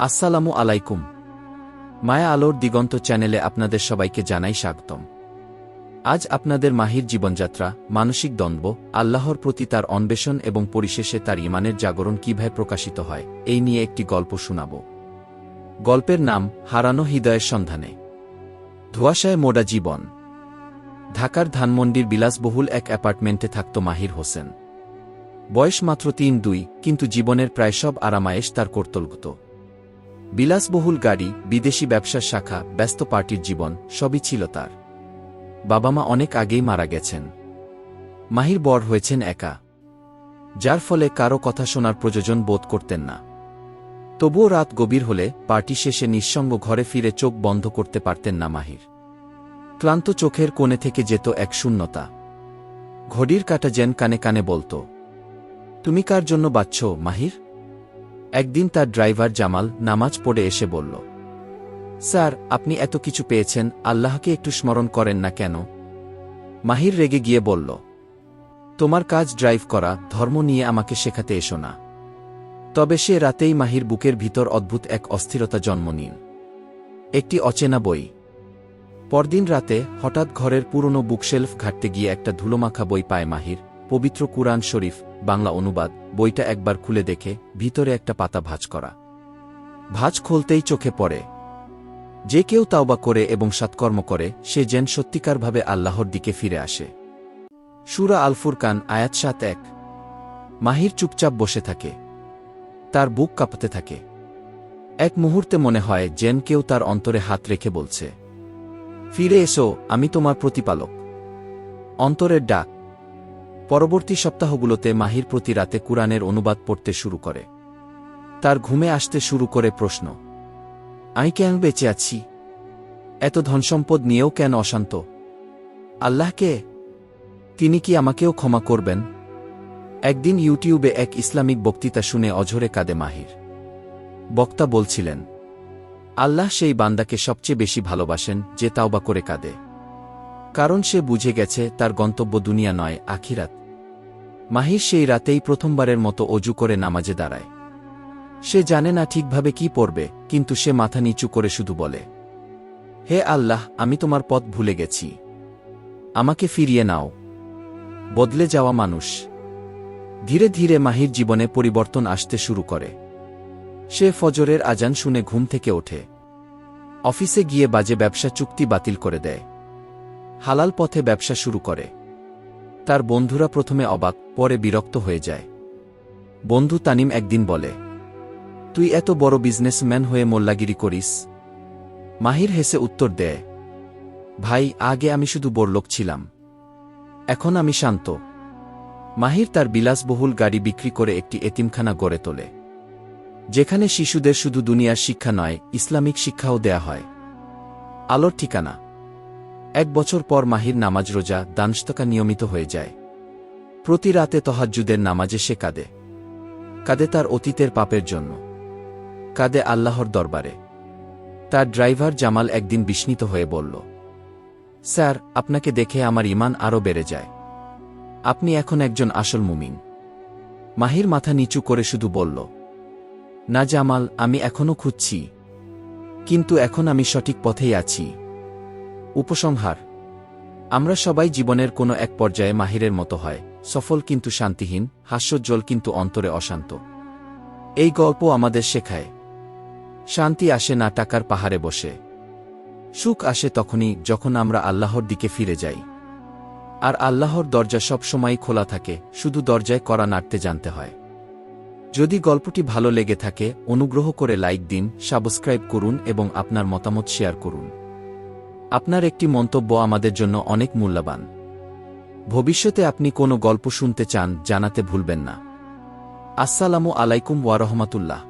আসসালামু আলাইকুম। মায়া আলোর দিগন্ত চ্যানেলে আপনাদের সবাইকে জানাই স্বাগতম। আজ আপনাদের মাহির জীবনযাত্রা, মানসিক দ্বন্দ্ব, আল্লাহর প্রতি তার অন্বেষণ এবং পরিশেষে তার ইমানের জাগরণ কীভাবে প্রকাশিত হয়, এই নিয়ে একটি গল্প শোনাব। গল্পের নাম, হারানো হৃদয়ের সন্ধানে। ধোয়াশায় মোডা জীবন। ঢাকার ধানমন্ডির বিলাসবহুল এক অ্যাপার্টমেন্টে থাকত মাহির হোসেন। বয়স মাত্র তিন দুই, কিন্তু জীবনের প্রায় সব আরামায়েশ তার কর্তলগত বিলাসবহুল গাড়ি, বিদেশি ব্যবসার শাখা, ব্যস্ত পার্টির জীবন, সবই ছিল তার। বাবা মা অনেক আগেই মারা গেছেন। মাহির বর হয়েছেন একা। যার ফলে কারও কথা শোনার প্রয়োজন বোধ করতেন না। তবুও রাত গভীর হলে পার্টি শেষে নিঃসঙ্গ ঘরে ফিরে চোখ বন্ধ করতে পারতেন না মাহির। ক্লান্ত চোখের কোণে থেকে যেত এক শূন্যতা। ঘড়ির কাটা যেন কানে কানে বলত, তুমি কার জন্য বাচ্ছ, মাহির? একদিন তার ড্রাইভার জামাল নামাজ পড়ে এসে বলল, স্যার, আপনি এত কিছু পেয়েছেন, আল্লাহকে একটু স্মরণ করেন না কেন? মাহির রেগে গিয়ে বলল, তোমার কাজ ড্রাইভ করা, ধর্ম নিয়ে আমাকে শেখাতে এসো না। তবে সে রাতেই মাহির বুকের ভিতর অদ্ভুত এক অস্থিরতা জন্ম নিন। একটি অচেনা বই। পরদিন রাতে হঠাৎ ঘরের পুরনো বুকশেলফ ঘাটতে গিয়ে একটা ধুলোমাখা বই পায় মাহির। পবিত্র কুরআন শরীফ, বাংলা অনুবাদ, বইটা একবার খুলে দেখে, ভিতরে একটা পাতা ভাঁজ করা। ভাঁজ খুলতেই চোখে পড়ে। যে কেউ তাওবা করে এবং সৎকর্ম করে, সে যেন সত্যিকারভাবে আল্লাহর দিকে ফিরে আসে। সুরা আল ফুরকান আয়াত সাত এক। মাহির চুপচাপ বসে থাকে। তার বুক কাঁপতে থাকে। এক মুহূর্তে মনে হয় যেন কেউ তার অন্তরে হাত রেখে বলছে, ফিরে এসো, আমি তোমার প্রতিপালক। অন্তরের ডাক পরবর্তী সপ্তাহগুলোতে মাহির প্রতি রাতে কুরআনের অনুবাদ পড়তে শুরু করে। তার ঘুমে আসতে শুরু করে প্রশ্ন, আমি কেন বেঁচে আছি? এত ধনসম্পদ নিয়েও কেন অশান্ত? আল্লাহকে? তিনি কি আমাকেও ক্ষমা করবেন? একদিন ইউটিউবে এক ইসলামিক বক্তৃতা শুনে অঝরে কাঁদে মাহির। বক্তা বলছিলেন, আল্লাহ সেই বান্দাকে সবচেয়ে বেশি ভালোবাসেন যে তাওবা করে কাঁদে। কারণ সে বুঝে গেছে তার গন্তব্য দুনিয়া নয়, আখিরাত। মাহির সেই রাতেই প্রথমবারের মতো অজু করে নামাজে দাঁড়ায়। সে জানে না ঠিকভাবে কি পড়বে, কিন্তু সে মাথা নিচু করে শুধু বলে, হে আল্লাহ, আমি তোমার পথ ভুলে গেছি। আমাকে ফিরিয়ে নাও। বদলে যাওয়া মানুষ। ধীরে ধীরে মাহির জীবনে পরিবর্তন আসতে শুরু করে। সে ফজরের আজান শুনে ঘুম থেকে ওঠে। অফিসে গিয়ে বাজে ব্যবসা চুক্তি বাতিল করে দেয়। হালাল পথে ব্যবসা শুরু করে। তার বন্ধুরা প্রথমে অবাক, পরে বিরক্ত হয়ে যায়। বন্ধু তানিম একদিন বলে, তুই এত বড় বিজনেসম্যান হয়ে মোল্লাগিরি করিস। মাহির হেসে উত্তর দেয়, ভাই, আগে আমি শুধু বড়লোক ছিলাম। এখন আমি শান্ত। মাহির তার বিলাসবহুল গাড়ি বিক্রি করে একটি এতিমখানা গড়ে তোলে, যেখানে শিশুদের শুধু দুনিয়ার শিক্ষা নয়, ইসলামিক শিক্ষাও দেয়া হয়। আলোর ঠিকানা এক বছর পর মাহির নামাজ রোজা দানস্তকা নিয়মিত হয়ে যায়। প্রতি রাতে তহাজ্জুদের নামাজে সে কাঁদে। কাঁদে তার অতীতের পাপের জন্য। কাঁদে আল্লাহর দরবারে। তার ড্রাইভার জামাল একদিন বিস্মিত হয়ে বলল, স্যার, আপনাকে দেখে আমার ইমান আরও বেড়ে যায়। আপনি এখন একজন আসল মুমিন। মাহির মাথা নিচু করে শুধু বলল, না জামাল, আমি এখনও খুঁজছি। কিন্তু এখন আমি সঠিক পথেই আছি। উপসংহার। আমরা সবাই জীবনের কোনো এক পর্যায়ে মাহিরের মতো হয়, সফল কিন্তু শান্তিহীন, হাস্যোজ্জ্বল কিন্তু অন্তরে অশান্ত। এই গল্প আমাদের শেখায়, শান্তি আসে না টাকার পাহাড়ে বসে। সুখ আসে তখনই যখন আমরা আল্লাহর দিকে ফিরে যাই। আর আল্লাহর দরজা সব সময় খোলা থাকে, শুধু দরজায় করা নাড়তে জানতে হয়। যদি গল্পটি ভালো লেগে থাকে, অনুগ্রহ করে লাইক দিন, সাবস্ক্রাইব করুন এবং আপনার মতামত শেয়ার করুন। আপনার একটি মন্তব্য আমাদের জন্য অনেক মূল্যবান। ভবিষ্যতে আপনি কোনো গল্প শুনতে চান, জানাতে ভুলবেন না। আসসালামু আলাইকুম ওয়ারহমাতুল্লাহ